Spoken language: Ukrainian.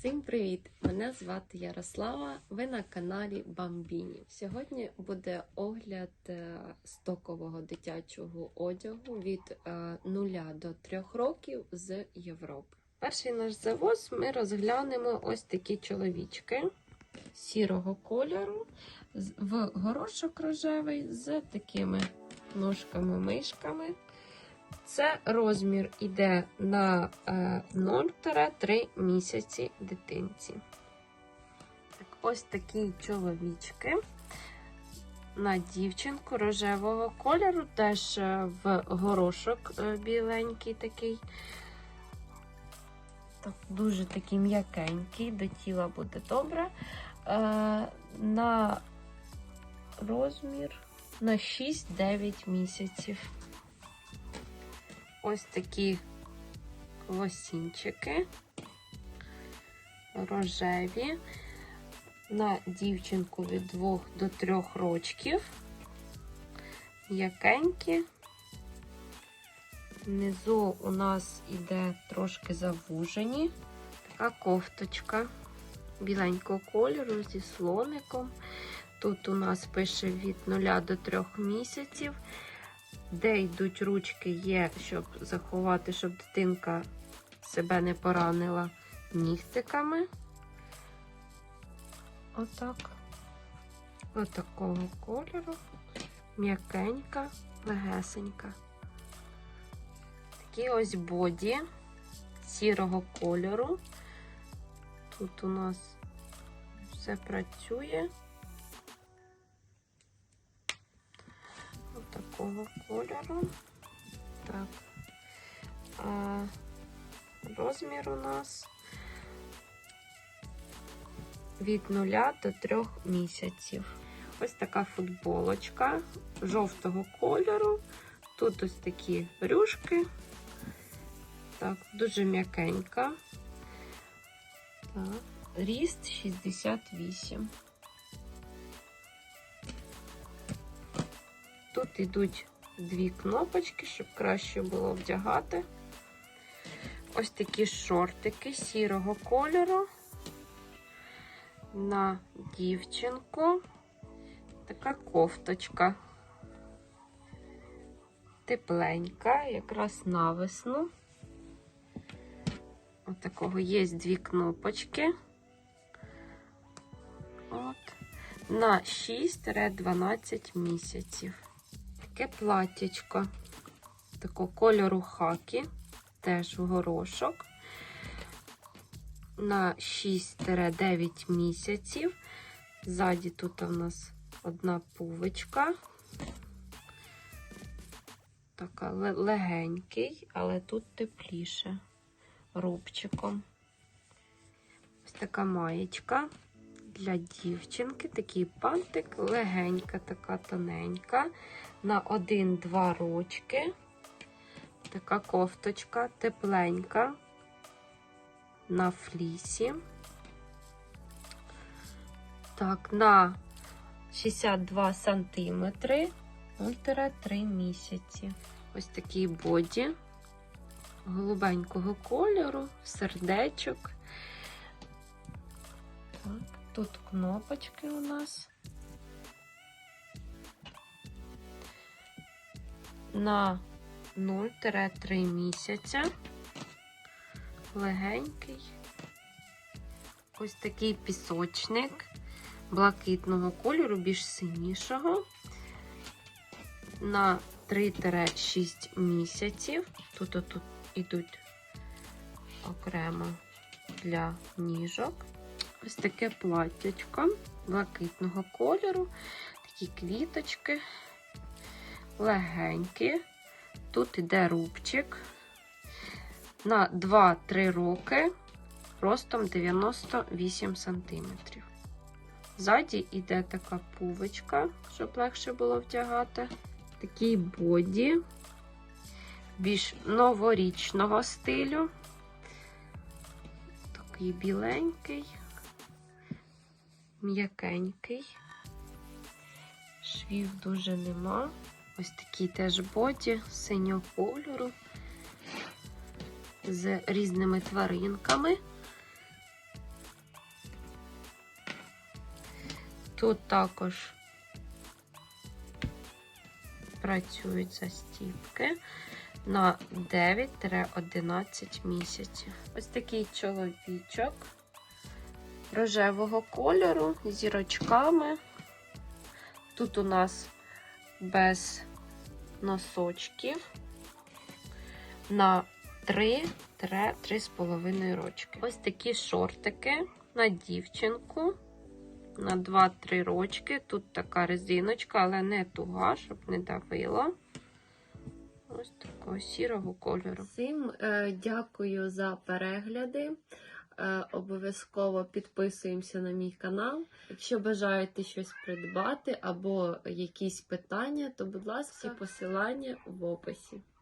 Всім привіт! Мене звати Ярослава. Ви на каналі Бамбіні. Сьогодні буде огляд е, стокового дитячого одягу від 0 до 3 років з Європи. Перший наш завоз ми розглянемо ось такі чоловічки сірого кольору в горошок рожевий з такими ножками-мишками. Це розмір іде на е, 0-3 місяці дитинці. Так, ось такі чоловічки на дівчинку рожевого кольору, теж е, в горошок е, біленький такий. Так, дуже такий м'якенький, до тіла буде добре. Е, на розмір на 6-9 місяців. Ось такі лосінчики рожеві на дівчинку від 2 до 3 рочків. М'якенькі. Внизу у нас іде трошки завужені. Така кофточка біленького кольору зі слоником. Тут у нас пише від 0 до 3 місяців. Де йдуть ручки, є, щоб заховати, щоб дитинка себе не поранила нігтиками. Отак. Отакого кольору. М'якенька, легесенька. Такі ось боді сірого кольору. Тут у нас все працює. Такого кольору. Так. А, розмір у нас від 0 до 3 місяців. Ось така футболочка жовтого кольору. Тут ось такі рюшки. Так, дуже м'якенька. Так, ріст 68. Тут йдуть дві кнопочки, щоб краще було вдягати. Ось такі шортики сірого кольору на дівчинку. Така кофточка. Тепленька, якраз на весну. Ось такого є дві кнопочки. От. На 6-12 місяців. Таке платтячко такого кольору хакі, теж в горошок. На 6-9 місяців. Ззаді тут у нас одна пувочка. Така легенький, але тут тепліше рубчиком. Ось така маєчка для дівчинки. Такий пантик, легенька, така тоненька. На 1-2 рочки. Така кофточка тепленька на флісі. Так, на 62 сантиметри 0-3 місяці. Ось такий боді голубенького кольору, сердечок. Тут кнопочки у нас. На 0-3 місяця. Легенький. Ось такий пісочник блакитного кольору, більш синішого. На 3-6 місяців. Тут отут ідуть окремо для ніжок. Ось таке платтячко блакитного кольору, такі квіточки, легенькі. Тут іде рубчик на 2-3 роки, ростом 98 см. Ззаді йде така пувочка, щоб легше було вдягати. Такий боді, більш новорічного стилю. Такий біленький, м'якенький, швів дуже нема. Ось такий теж боді синього кольору з різними тваринками. Тут також працюють застіпки на 9-11 місяців. Ось такий чоловічок рожевого кольору зірочками. Тут у нас без носочків на 3-3,5 рочки. Ось такі шортики на дівчинку на 2-3 рочки. Тут така резиночка, але не туга, щоб не давило. Ось такого сірого кольору. Всім е, дякую за перегляди. Е, обов'язково підписуємося на мій канал. Якщо бажаєте щось придбати або якісь питання, то, будь ласка, всі посилання в описі.